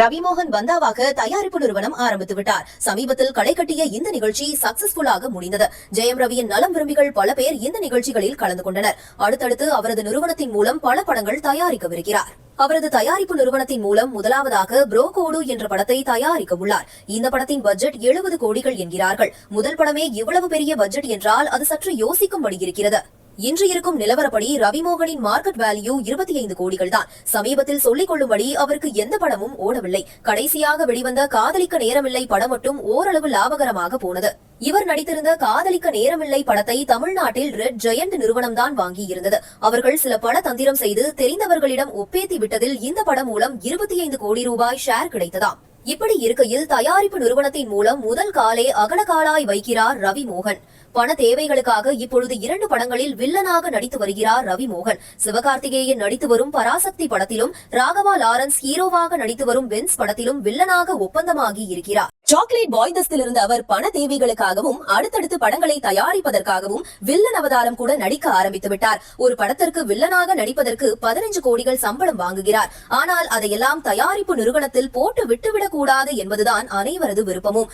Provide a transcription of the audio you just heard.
ரவிமோகன் பந்தாவாக தயாரிப்பு நிறுவனம் ஆரம்பித்து விட்டார். சமீபத்தில் களை கட்டிய இந்த நிகழ்ச்சி சக்சஸ்ஃபுல்லாக முடிந்தது. ஜெயம் ரவியின் நலம் விரும்பிகள் பல பேர் இந்த நிகழ்ச்சிகளில் கலந்து கொண்டனர். அடுத்தடுத்து அவரது நிறுவனத்தின் மூலம் பல படங்கள் தயாரிக்கவிருக்கிறார். அவரது தயாரிப்பு நிறுவனத்தின் மூலம் முதலாவதாக புரோகோடு என்ற படத்தை தயாரிக்க உள்ளார். இந்த படத்தின் பட்ஜெட் எழுபது கோடிகள் என்கிறார்கள். முதல் படமே இவ்வளவு பெரிய பட்ஜெட் என்றால் அது சற்று யோசிக்கும்படி இருக்கிறது. இன்று இருக்கும் நிலவரப்படி ரவிமோகனின் மார்க்கெட் வேல்யூ இருபத்தி ஐந்து கோடிகள் தான் சமீபத்தில் சொல்லிக் கொள்ளும்படி அவருக்கு எந்த படமும் ஓடவில்லை. கடைசியாக வெளிவந்த காதலிக்க நேரமில்லை படம் மட்டும் ஓரளவு லாபகரமாக போனது. இவர் நடித்திருந்த காதலிக்க நேரமில்லை படத்தை தமிழ்நாட்டில் ரெட் ஜெயண்ட் நிறுவனம்தான் வாங்கியிருந்தது. அவர்கள் சில பட தந்திரம் செய்து தெரிந்தவர்களிடம் ஒப்பேத்தி விட்டதில் இந்த படம் மூலம் இருபத்தி ஐந்து கோடி ரூபாய் ஷேர் கிடைத்ததாம். இப்படி இருக்கையில் தயாரிப்பு நிறுவனத்தின் மூலம் முதல் காலே அகலகாலாய் வைக்கிறார் ரவி மோகன். பண தேவைகளுக்காக இப்பொழுது இரண்டு படங்களில் வில்லனாக நடித்து வருகிறார் ரவி மோகன். சிவகார்த்திகேயன் நடித்து வரும் பராசக்தி படத்திலும் ராகவா லாரன்ஸ் ஹீரோவாக நடித்து வரும் வென்ஸ் படத்திலும் வில்லனாக ஒப்பந்தமாகி இருக்கிறார். சாக்லேட் பாய் தஸ்தில் இருந்த அவர் பண தேவைகளுக்காகவும் அடுத்தடுத்து படங்களை தயாரிப்பதற்காகவும் வில்லன் அவதாரம் கூட நடிக்க ஆரம்பித்து விட்டார். ஒரு படத்திற்கு வில்லனாக நடிப்பதற்கு பதினஞ்சு கோடிகள் சம்பளம் வாங்குகிறார். ஆனால் அதையெல்லாம் தயாரிப்பு நிறுவனத்தில் போட்டு விட்டுவிடக் கூடாது என்பதுதான் அனைவரது விருப்பமும்.